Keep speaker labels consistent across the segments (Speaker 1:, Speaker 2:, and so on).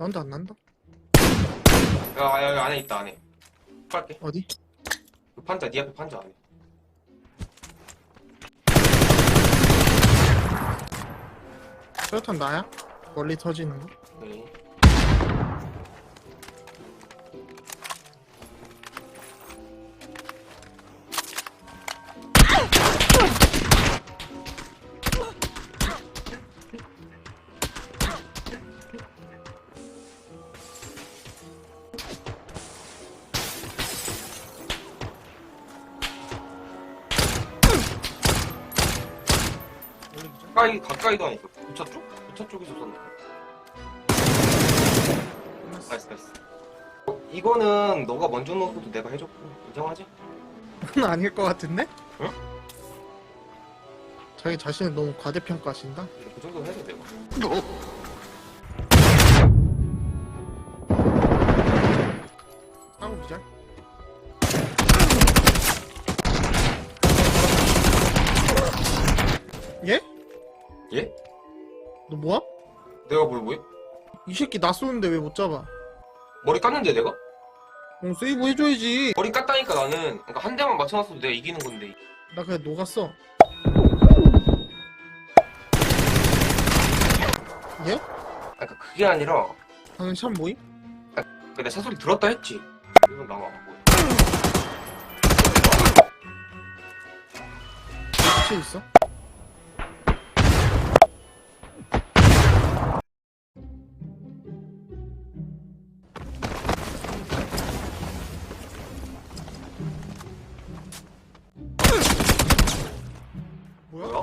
Speaker 1: 사운드 안 난다?
Speaker 2: 야, 야, 야, 안에 있다, 안에. 빨게.
Speaker 1: 어디?
Speaker 2: 그 판자, 니 앞에 판자 안에.
Speaker 1: 수류탄 나야? 멀리 터지는 거?
Speaker 2: 네. 가까이, 가까이도 아니고. 부차 쪽? 부차 쪽에서 쏜다. 나이스, 나이스. 어, 이거는 너가 먼저 넣어도 내가 해줬고. 인정하지?
Speaker 1: 그건 아닐 것 같은데?
Speaker 2: 응?
Speaker 1: 자기 자신을 너무 과대평가하신다?
Speaker 2: 그 정도 해도.
Speaker 1: 싸 뭐야?
Speaker 2: 내가 뭘 뭐해?
Speaker 1: 이 새끼 나 쏘는데 왜 못 잡아?
Speaker 2: 머리 깠는데 내가?
Speaker 1: 어, 세이브 해줘야지.
Speaker 2: 머리 깠다니까 나는. 그러니까 한 대만 맞춰놨어도 내가 이기는 건데.
Speaker 1: 나 그냥 녹았어. 얘?
Speaker 2: 그러니까 그게 아니라
Speaker 1: 방금 샷 모임?
Speaker 2: 근데 차 소리 들었다 했지. 이건 안 보여.
Speaker 1: 같이 있어?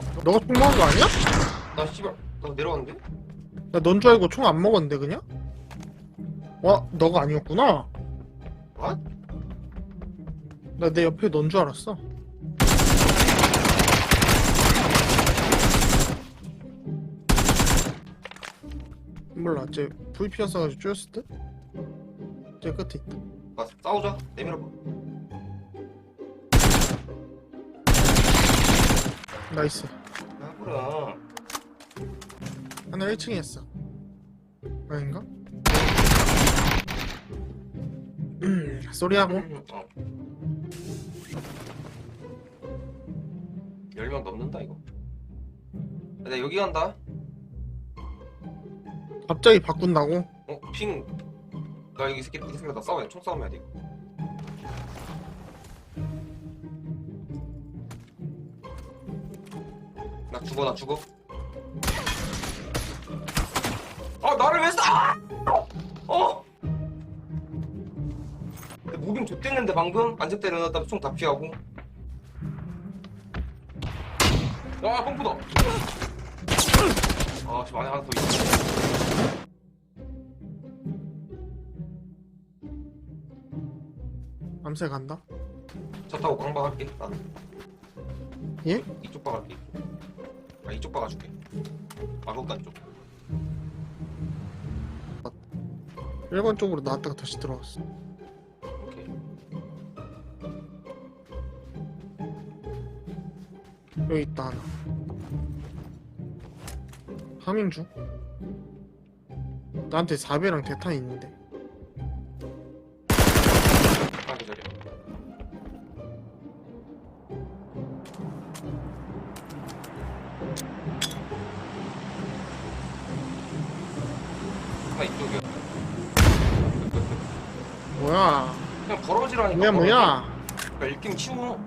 Speaker 1: 뭐야? 너가 총 먹은 거 아니야?
Speaker 2: 나 씨발 나 내려왔는데?
Speaker 1: 나 넌 줄 알고 총 안 먹었는데 그냥? 와 너가 아니었구나
Speaker 2: What?
Speaker 1: 나내 옆에 넌 줄 알았어 몰라 쟤불 피었어가지고 쪼였을 듯? 쟤 끝에 있다
Speaker 2: 나 싸우자. 내밀어봐.
Speaker 1: 나이스
Speaker 2: 아 그래.
Speaker 1: 하나 1층에 있어 아닌가? 음 소리하고
Speaker 2: 음, 어. 10명 넘는다 이거. 야, 나 여기 간다.
Speaker 1: 갑자기 바꾼다고?
Speaker 2: 어? 핑. 나 여기 새끼 이 새끼 나 싸워야 돼. 총 싸움해야 돼. 이거. 나 죽어 나 죽어. 아 나를 왜 쏴? 어? 근데 무빙 좆됐는데 방금 안전 때려놨다 총 다 피하고. 아 pom프다. 아 지금 안에 하나 더 있어.
Speaker 1: 밤새 간다
Speaker 2: 차 타고 광박할게 나는
Speaker 1: 예?
Speaker 2: 이쪽 박을게 아 이쪽 박아줄게 마곡간 쪽.
Speaker 1: 1번 쪽으로 나왔다가 다시 들어왔어.
Speaker 2: 오케이.
Speaker 1: 여기 있다 하나. 하밍 중 나한테 4배랑 대탄 있는데
Speaker 2: 하나 이쪽이야
Speaker 1: 뭐야?
Speaker 2: 그냥 걸어지라니까
Speaker 1: 뭐야? 뭐야
Speaker 2: 그러니까 일kim 치우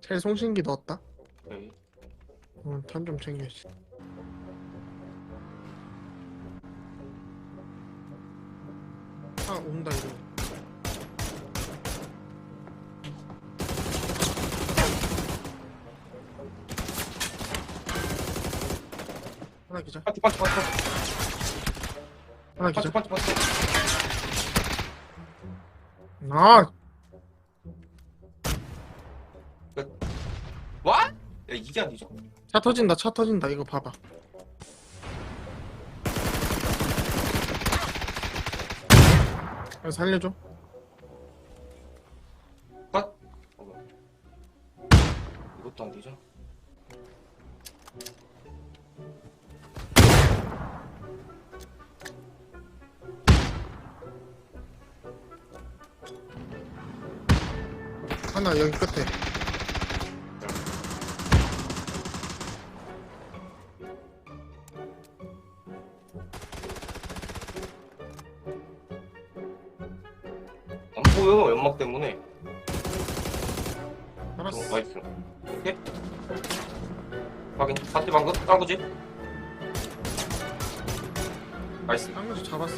Speaker 1: 제일 송신기 넣었다?
Speaker 2: 오케이
Speaker 1: 어, 탄좀 챙겨야지 온다 이거. 하나 기자
Speaker 2: 파티 파티 파티
Speaker 1: 하나
Speaker 2: 파티
Speaker 1: 기자
Speaker 2: 파티 파티
Speaker 1: 아!
Speaker 2: 와? 야 이게 아니죠
Speaker 1: 차 터진다 차 터진다. 이거 봐봐 아, 살려줘
Speaker 2: 컷. 어, 이것도 안 되죠?
Speaker 1: 하나 여기 끝에
Speaker 2: 안 보여 연막 때문에. 어,
Speaker 1: 알았어
Speaker 2: 나이스. 오케이. 확인. 봤지 방금? 딴거지? 나이스.
Speaker 1: 딴거지 잡았어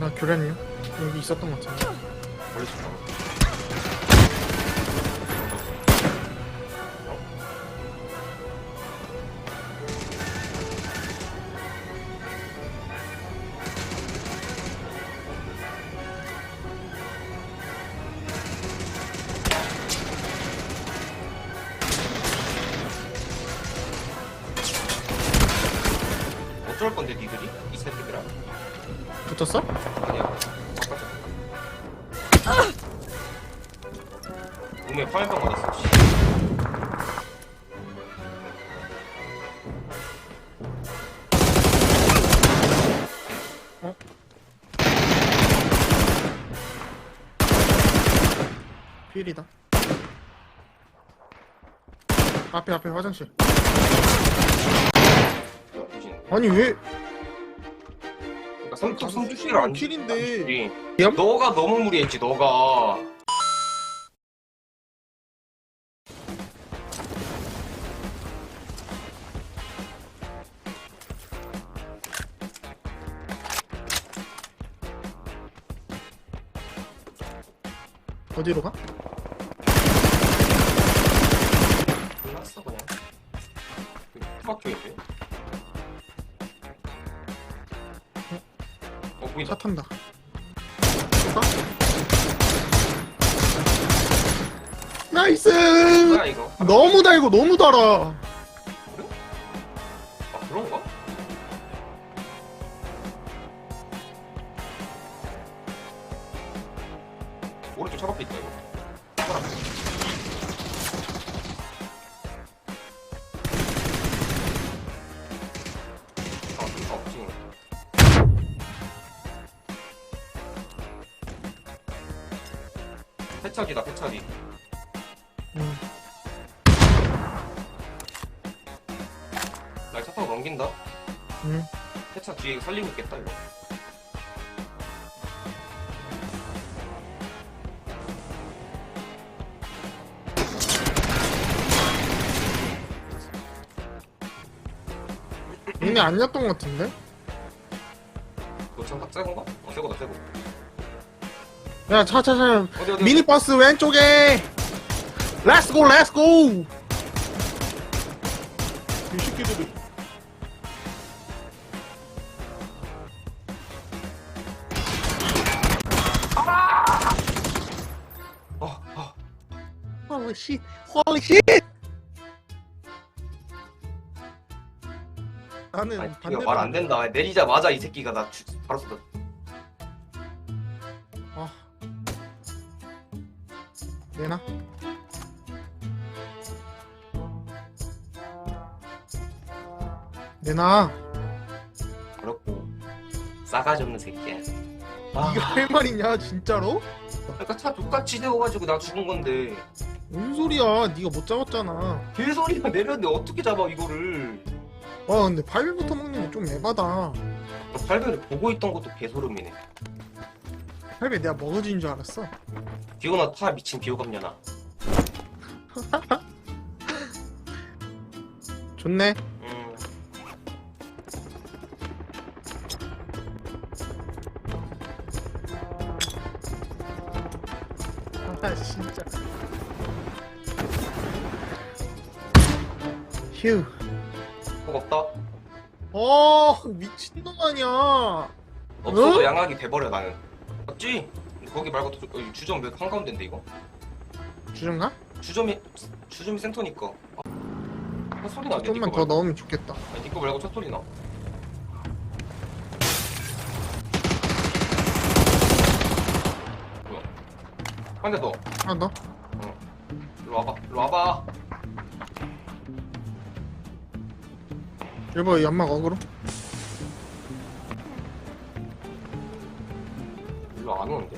Speaker 1: 나 교련이요? 여기 있었던 것 같은데
Speaker 2: 원래 좋다. 어
Speaker 1: 필이다 앞에 앞에 화장실. 아니 왜
Speaker 2: 그러니까 삼뚝 삼뚝씨를 안
Speaker 1: 킬인데.
Speaker 2: 주지.
Speaker 1: 얌?
Speaker 2: 너가 너무 무리했지. 너가.
Speaker 1: 어디로 가?
Speaker 2: 막혀있대. 어 보인다.
Speaker 1: 차 탄다 가? 나이스
Speaker 2: 뭐야 이거?
Speaker 1: 너무 달고 너무 달아
Speaker 2: 아 그런가? 오른쪽 차 밖에 있다 이거. 패차기.
Speaker 1: 응.
Speaker 2: 나차 타고 넘긴다.
Speaker 1: 응.
Speaker 2: 세차 뒤에 살리고 있겠다 이거.
Speaker 1: 얘네 아니었던 것 같은데?
Speaker 2: 너차 새건가? 어 새거다 새거.
Speaker 1: 야 차 차 차
Speaker 2: 어디 어디
Speaker 1: 미니버스 왼쪽에 렛츠고 렛츠고 이 새끼들이
Speaker 2: 어, 어.
Speaker 1: 홀리 씨 나는
Speaker 2: 아니 말안 된다. 내리자마자 이 새끼가 나 주, 바로 쏟아.
Speaker 1: 내나? 내나
Speaker 2: 그렇고 싸가지 없는 새끼야. 아,
Speaker 1: 이게 할 말이냐 진짜로?
Speaker 2: 그러니까 차 똑같이 세워가지고 나 죽은 건데
Speaker 1: 뭔 소리야 네가 못 잡았잖아
Speaker 2: 개소리가 내렸는데 어떻게 잡아 이거를?
Speaker 1: 와 근데 8일부터 먹는 게좀 에바다
Speaker 2: 팔배를 보고 있던 것도 개소름이네.
Speaker 1: 8배 내가 먹어진 줄 알았어
Speaker 2: 기어나 타 미친 비호감녀나.
Speaker 1: 좋네
Speaker 2: 음.
Speaker 1: 아 진짜
Speaker 2: 휴꼭 없다.
Speaker 1: 어 미친놈 아니야
Speaker 2: 없어도
Speaker 1: 어?
Speaker 2: 양악이 돼버려 나는. 맞지? 거기 말고 주점 왜 한가운데인데 이거?
Speaker 1: 주정가?
Speaker 2: 주점이 주점이 센터니까. 어? 뭐 소리 나.
Speaker 1: 좀만 더 넣으면 좋겠다.
Speaker 2: 니거 말고 첫 소리 나. 뭐야? 한대 더.
Speaker 1: 하나 더? 어.
Speaker 2: 일로 와봐. 일로 와봐.
Speaker 1: 여보 연막 어그로?
Speaker 2: 안 오는데?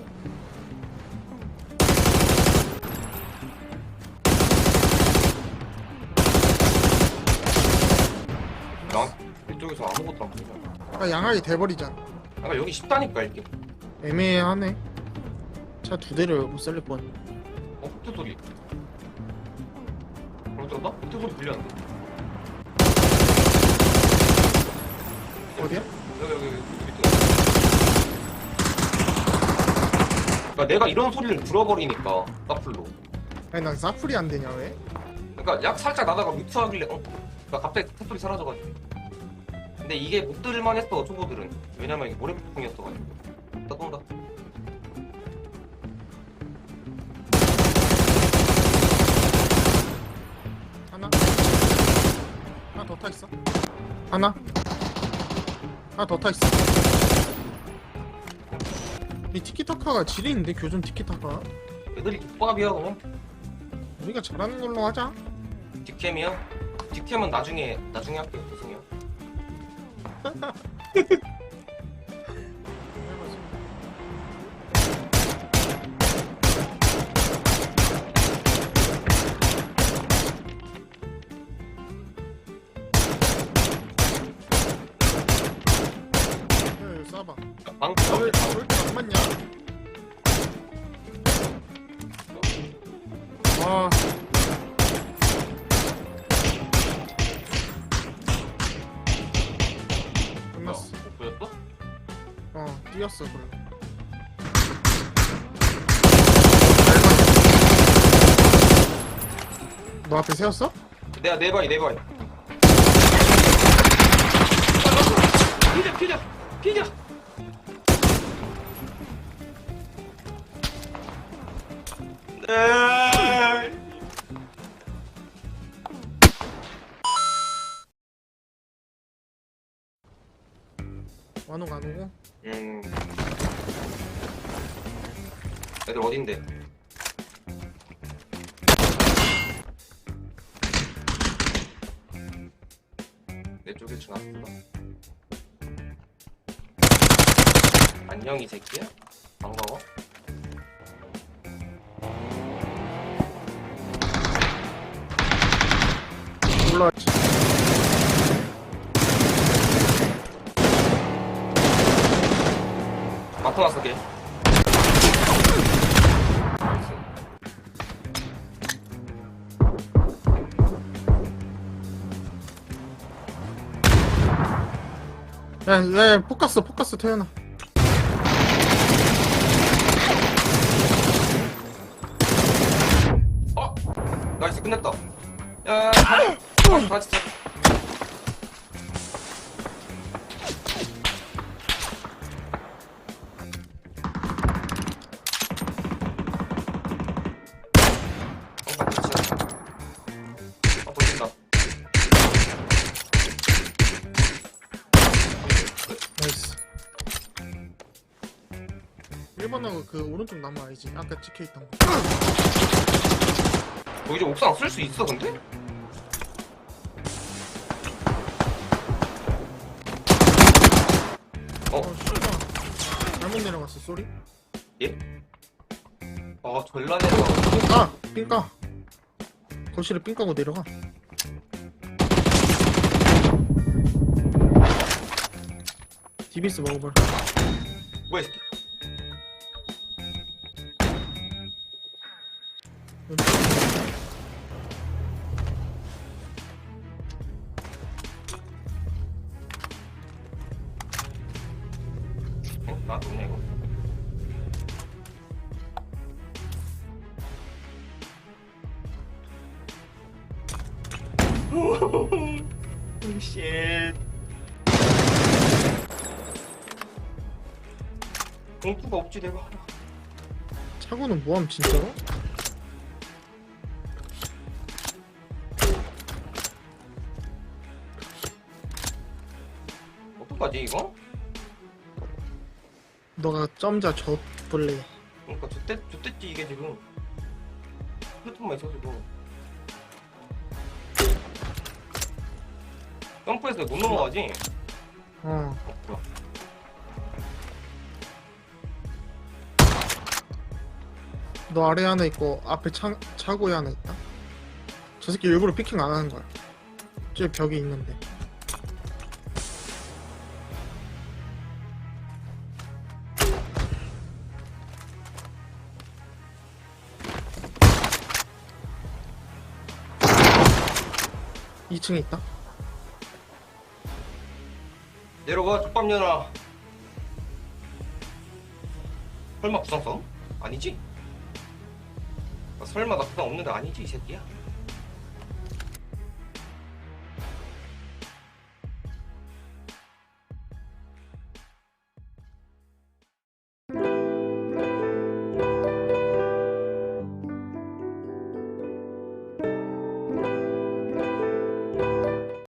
Speaker 2: 난 이쪽에서 아무것도 안 보이냐.
Speaker 1: 아 양악이 돼버리잖아
Speaker 2: 아까 여기 쉽다니까 이게.
Speaker 1: 애매하네 차 두 대를 못 살릴 뻔
Speaker 2: 어, 흑트 소리. 잘못 들었나? 흑트 소리 들렸는데.
Speaker 1: 어디야?
Speaker 2: 여기 여기 여기 밑에. 그러니까 내가 이런 소리를 들어버리니까 따플로.
Speaker 1: 아니 난 사풀이 안 되냐 왜?
Speaker 2: 그러니까 약 살짝 나다가 뮤트하길래 어? 그러니까 갑자기 흑트 소리 사라져가지고. 근데 이게 못 들을만 했어 초보들은. 왜냐면 이게 모래폭풍이었어가지고. 따동다.
Speaker 1: 하나? 하나 더 타 있어? 하나? 하나 더 타 있어? 이 티키타카가 지리는데 교전 티키타카
Speaker 2: 애들이 족밥이야 그냥.
Speaker 1: 우리가 잘하는 걸로 하자
Speaker 2: 딕캠이야? 딕캠은 나중에 나중에 할게요 죄송해요.
Speaker 1: 뛰었어 그래 너 앞에 세웠어?
Speaker 2: 내가 네 바이 네 바이. 피자 피자 피자. 네.
Speaker 1: 완호 안 오고?
Speaker 2: 음. 애들 어딘데? 내 쪽에 층 앞으로. 안녕 이 새끼야? 반가워. 맡아놨어 걔. 나이스.
Speaker 1: 야, 야, 포커스, 포커스 태연아.
Speaker 2: 어? 나이스 끝냈다. 야, 다, 다 진짜.
Speaker 1: 그 오른쪽 나무 알지? 아까 찍혀있던 거.
Speaker 2: 너 이제 옥상 쓸 수 있어, 근데? 어?
Speaker 1: 어, 씨발. 잘못 내려갔어, 쏘리?
Speaker 2: 아, 졸라 내려가.
Speaker 1: 삥까! 삥까! 거실에 삥 까고 내려가. 디비스 먹어봐.
Speaker 2: 뭐야, 이 새끼. 쉣. 공투가 없지, 내가 하나.
Speaker 1: 차고는 뭐함, 진짜로?
Speaker 2: 어떡하지, 이거?
Speaker 1: 너가 점자 저 볼래.
Speaker 2: 그러니까 저때지 이게 지금 휴대폰만 있어도 점프해서 못 넘어가지?
Speaker 1: 어
Speaker 2: 어, 뭐야.
Speaker 1: 너 아래 하나 있고 앞에 차, 차고에 하나 있다? 저 새끼 일부러 피킹 안 하는 거야. 저 벽에 있는데. 이층에 있다
Speaker 2: 내려가 족밥년아 설마 부상성? 아니지? 아, 설마 나 부상 없는데 아니지 이 새끼야?